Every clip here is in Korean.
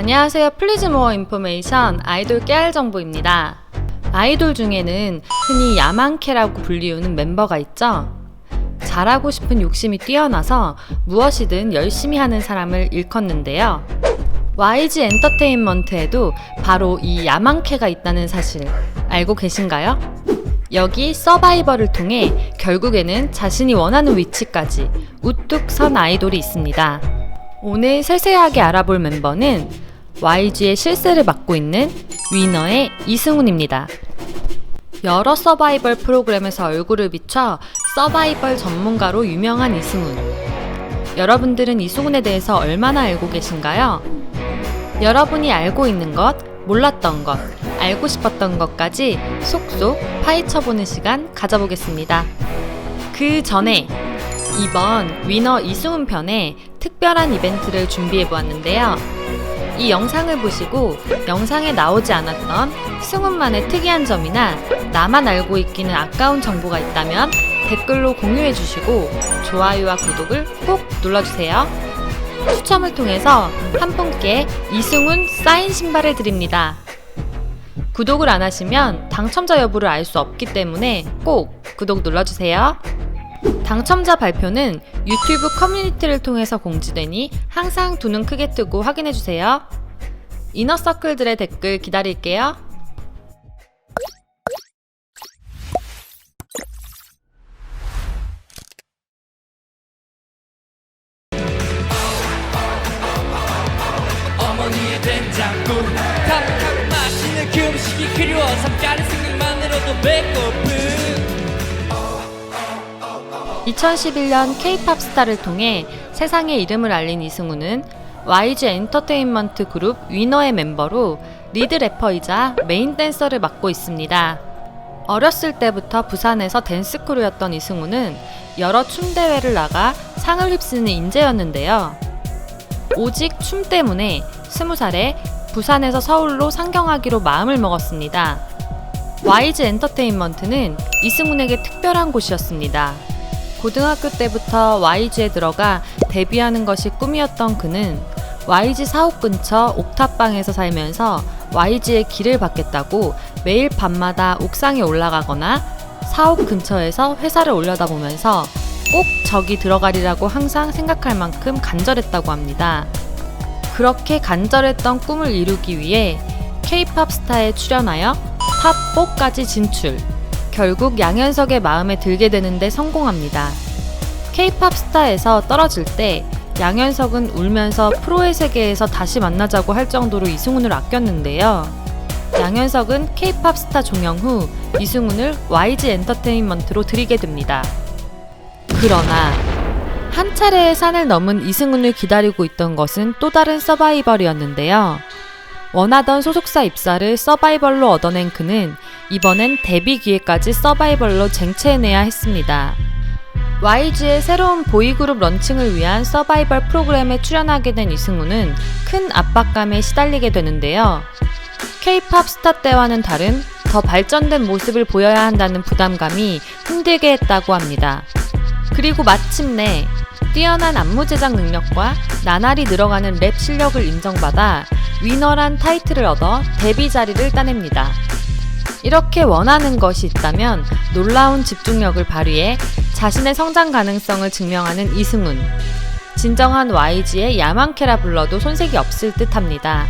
안녕하세요. 플리즈모어 인포메이션 아이돌 깨알 정보입니다. 아이돌 중에는 흔히 야망캐라고 불리우는 멤버가 있죠. 잘하고 싶은 욕심이 뛰어나서 무엇이든 열심히 하는 사람을 일컫는데요. YG 엔터테인먼트에도 바로 이 야망캐가 있다는 사실 알고 계신가요? 여기 서바이벌을 통해 결국에는 자신이 원하는 위치까지 우뚝 선 아이돌이 있습니다. 오늘 세세하게 알아볼 멤버는 YG의 실세를 맡고 있는 위너의 이승훈입니다. 여러 서바이벌 프로그램에서 얼굴을 비춰 서바이벌 전문가로 유명한 이승훈. 여러분들은 이승훈에 대해서 얼마나 알고 계신가요? 여러분이 알고 있는 것, 몰랐던 것, 알고 싶었던 것까지 속속 파헤쳐보는 시간 가져보겠습니다. 그 전에 이번 위너 이승훈 편에 특별한 이벤트를 준비해 보았는데요. 이 영상을 보시고 영상에 나오지 않았던 승훈만의 특이한 점이나 나만 알고 있기는 아까운 정보가 있다면 댓글로 공유해 주시고 좋아요와 구독을 꼭 눌러주세요. 추첨을 통해서 한 분께 이승훈 사인 신발을 드립니다. 구독을 안 하시면 당첨자 여부를 알 수 없기 때문에 꼭 구독 눌러주세요. 당첨자 발표는 유튜브 커뮤니티를 통해서 공지되니 항상 두 눈 크게 뜨고 확인해주세요. 이너서클들의 댓글 기다릴게요. 2011년 K-팝 스타를 통해 세상에 이름을 알린 이승우는 YG 엔터테인먼트 그룹 위너의 멤버로 리드 래퍼이자 메인 댄서를 맡고 있습니다. 어렸을 때부터 부산에서 댄스 크루였던 이승우는 여러 춤 대회를 나가 상을 휩쓰는 인재였는데요. 오직 춤 때문에 20살에 부산에서 서울로 상경하기로 마음을 먹었습니다. YG 엔터테인먼트는 이승훈에게 특별한 곳이었습니다. 고등학교 때부터 YG에 들어가 데뷔하는 것이 꿈이었던 그는 YG 사옥 근처 옥탑방에서 살면서 YG의 길을 받겠다고 매일 밤마다 옥상에 올라가거나 사옥 근처에서 회사를 올려다보면서 꼭 저기 들어가리라고 항상 생각할 만큼 간절했다고 합니다. 그렇게 간절했던 꿈을 이루기 위해 K-팝 스타에 출연하여 탑 4까지 진출. 결국 양현석의 마음에 들게 되는데 성공합니다. K-팝 스타에서 떨어질 때 양현석은 울면서 프로의 세계에서 다시 만나자고 할 정도로 이승훈을 아꼈는데요. 양현석은 K-팝 스타 종영 후 이승훈을 YG 엔터테인먼트로 들이게 됩니다. 그러나 한 차례의 산을 넘은 이승훈을 기다리고 있던 것은 또 다른 서바이벌이었는데요. 원하던 소속사 입사를 서바이벌로 얻어낸 그는 이번엔 데뷔 기회까지 서바이벌로 쟁취해내야 했습니다. YG의 새로운 보이그룹 런칭을 위한 서바이벌 프로그램에 출연하게 된 이승우는 큰 압박감에 시달리게 되는데요. K-팝 스타 때와는 다른 더 발전된 모습을 보여야 한다는 부담감이 힘들게 했다고 합니다. 그리고 마침내 뛰어난 안무 제작 능력과 나날이 늘어가는 랩 실력을 인정받아 위너란 타이틀을 얻어 데뷔 자리를 따냅니다. 이렇게 원하는 것이 있다면 놀라운 집중력을 발휘해 자신의 성장 가능성을 증명하는 이승훈. 진정한 YG의 야망캐라 불러도 손색이 없을 듯 합니다.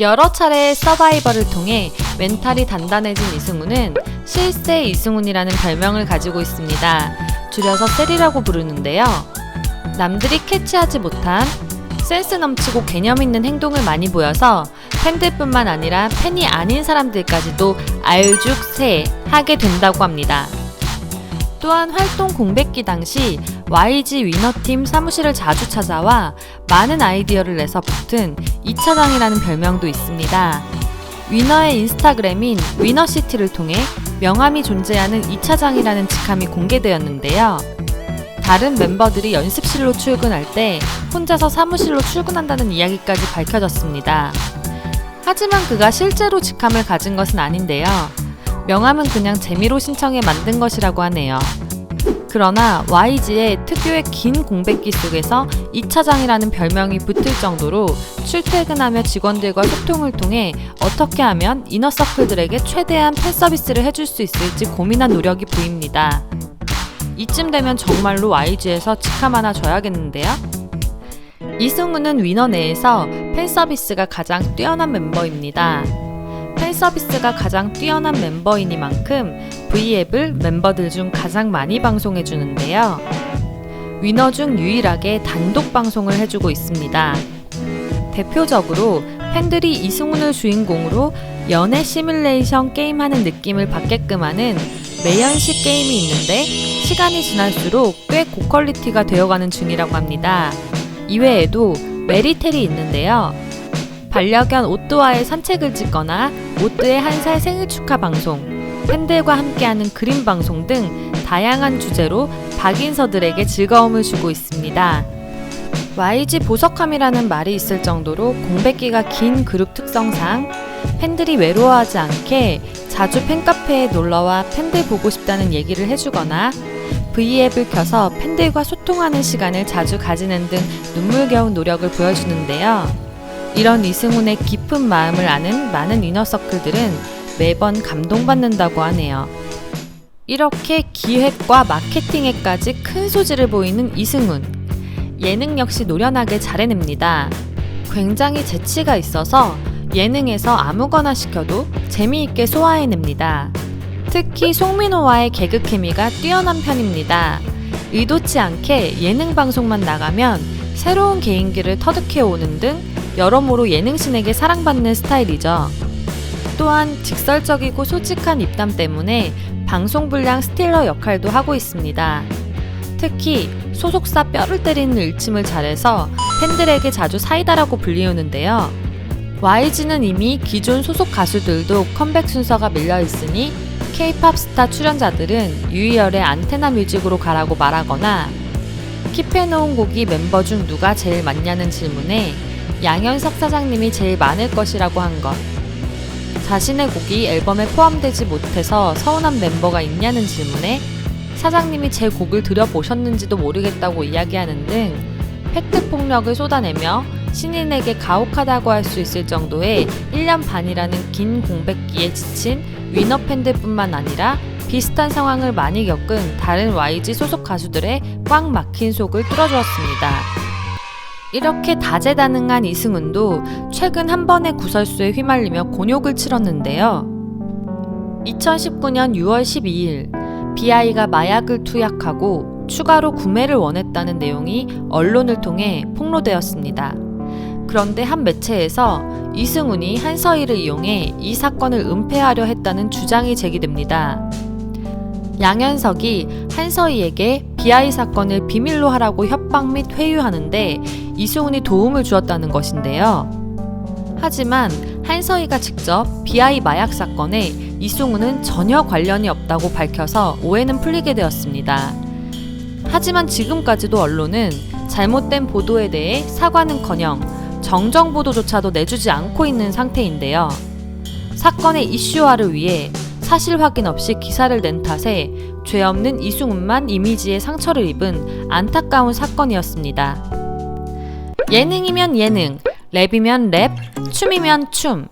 여러 차례의 서바이벌을 통해 멘탈이 단단해진 이승훈은 실세 이승훈이라는 별명을 가지고 있습니다. 줄여서 셀이라고 부르는데요. 남들이 캐치하지 못한 센스 넘치고 개념 있는 행동을 많이 보여서 팬들뿐만 아니라 팬이 아닌 사람들까지도 알죽새 하게 된다고 합니다. 또한 활동 공백기 당시 YG 위너팀 사무실을 자주 찾아와 많은 아이디어를 내서 붙은 2차장이라는 별명도 있습니다. 위너의 인스타그램인 위너시티를 통해 명함이 존재하는 2차장이라는 직함이 공개되었는데요. 다른 멤버들이 연습실로 출근할 때 혼자서 사무실로 출근한다는 이야기까지 밝혀졌습니다. 하지만 그가 실제로 직함을 가진 것은 아닌데요. 명함은 그냥 재미로 신청해 만든 것이라고 하네요. 그러나 YG의 특유의 긴 공백기 속에서 2차장이라는 별명이 붙을 정도로 출퇴근하며 직원들과 소통을 통해 어떻게 하면 이너서클들에게 최대한 팬 서비스를 해줄 수 있을지 고민한 노력이 보입니다. 이쯤 되면 정말로 YG에서 직함 하나 줘야겠는데요? 이승우는 위너 내에서 팬 서비스가 가장 뛰어난 멤버입니다. 팬 서비스가 가장 뛰어난 멤버이니만큼 V앱을 멤버들 중 가장 많이 방송해 주는데요. 위너 중 유일하게 단독 방송을 해주고 있습니다. 대표적으로 팬들이 이승훈을 주인공으로 연애 시뮬레이션 게임하는 느낌을 받게끔 하는 매연식 게임이 있는데 시간이 지날수록 꽤 고퀄리티가 되어가는 중이라고 합니다. 이외에도 메리텔이 있는데요. 반려견 오뚜와의 산책을 찍거나 오뚜의 한 살 생일 축하 방송, 팬들과 함께하는 그림 방송 등 다양한 주제로 박인서들에게 즐거움을 주고 있습니다. YG 보석함이라는 말이 있을 정도로 공백기가 긴 그룹 특성상 팬들이 외로워하지 않게 자주 팬카페에 놀러와 팬들 보고 싶다는 얘기를 해주거나 V앱을 켜서 팬들과 소통하는 시간을 자주 가지는 등 눈물겨운 노력을 보여주는데요. 이런 이승훈의 깊은 마음을 아는 많은 이너서클들은 매번 감동받는다고 하네요. 이렇게 기획과 마케팅에까지 큰 소질을 보이는 이승훈. 예능 역시 노련하게 잘해냅니다. 굉장히 재치가 있어서 예능에서 아무거나 시켜도 재미있게 소화해냅니다. 특히 송민호와의 개그 케미가 뛰어난 편입니다. 의도치 않게 예능 방송만 나가면 새로운 개인기를 터득해 오는 등 여러모로 예능신에게 사랑받는 스타일이죠. 또한 직설적이고 솔직한 입담 때문에 방송 분량 스틸러 역할도 하고 있습니다. 특히 소속사 뼈를 때리는 일침을 잘해서 팬들에게 자주 사이다라고 불리우는데요. YG는 이미 기존 소속 가수들도 컴백 순서가 밀려 있으니 K-팝 스타 출연자들은 유희열의 안테나 뮤직으로 가라고 말하거나 킵해놓은 곡이 멤버 중 누가 제일 많냐는 질문에 양현석 사장님이 제일 많을 것이라고 한 것. 자신의 곡이 앨범에 포함되지 못해서 서운한 멤버가 있냐는 질문에 사장님이 제 곡을 들여보셨는지도 모르겠다고 이야기하는 등 팩트 폭력을 쏟아내며 신인에게 가혹하다고 할 수 있을 정도의 1년 반이라는 긴 공백기에 지친 위너 팬들뿐만 아니라 비슷한 상황을 많이 겪은 다른 YG 소속 가수들의 꽉 막힌 속을 뚫어주었습니다. 이렇게 다재다능한 이승훈도 최근 한 번의 구설수에 휘말리며 곤욕을 치렀는데요. 2019년 6월 12일 BI가 마약을 투약하고 추가로 구매를 원했다는 내용이 언론을 통해 폭로되었습니다. 그런데 한 매체에서 이승훈이 한서희를 이용해 이 사건을 은폐하려 했다는 주장이 제기됩니다. 양현석이 한서희에게 BI 사건을 비밀로 하라고 협박 및 회유하는데 이승훈이 도움을 주었다는 것인데요. 하지만 한서희가 직접 BI 마약 사건에 이승훈은 전혀 관련이 없다고 밝혀서 오해는 풀리게 되었습니다. 하지만 지금까지도 언론은 잘못된 보도에 대해 사과는커녕 정정 보도조차도 내주지 않고 있는 상태인데요. 사건의 이슈화를 위해 사실 확인 없이 기사를 낸 탓에 죄 없는 이승훈만 이미지에 상처를 입은 안타까운 사건이었습니다. 예능이면 예능, 랩이면 랩, 춤이면 춤.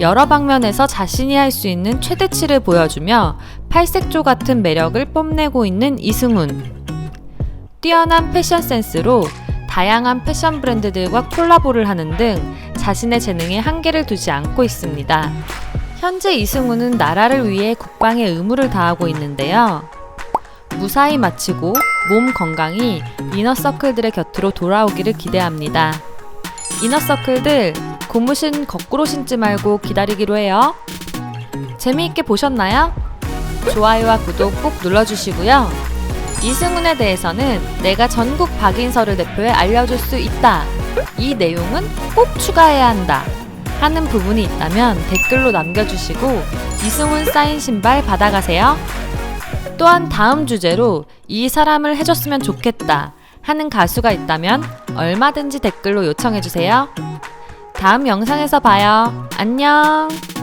여러 방면에서 자신이 할 수 있는 최대치를 보여주며 팔색조 같은 매력을 뽐내고 있는 이승훈. 뛰어난 패션 센스로 다양한 패션 브랜드들과 콜라보를 하는 등 자신의 재능에 한계를 두지 않고 있습니다. 현재 이승우는 나라를 위해 국방의 의무를 다하고 있는데요. 무사히 마치고 몸 건강히 이너서클들의 곁으로 돌아오기를 기대합니다. 이너서클들 고무신 거꾸로 신지 말고 기다리기로 해요. 재미있게 보셨나요? 좋아요와 구독 꼭 눌러주시고요. 이승훈에 대해서는 내가 전국 박인서를 대표해 알려줄 수 있다. 이 내용은 꼭 추가해야 한다. 하는 부분이 있다면 댓글로 남겨주시고 이승훈 사인 신발 받아가세요. 또한 다음 주제로 이 사람을 해줬으면 좋겠다 하는 가수가 있다면 얼마든지 댓글로 요청해주세요. 다음 영상에서 봐요. 안녕!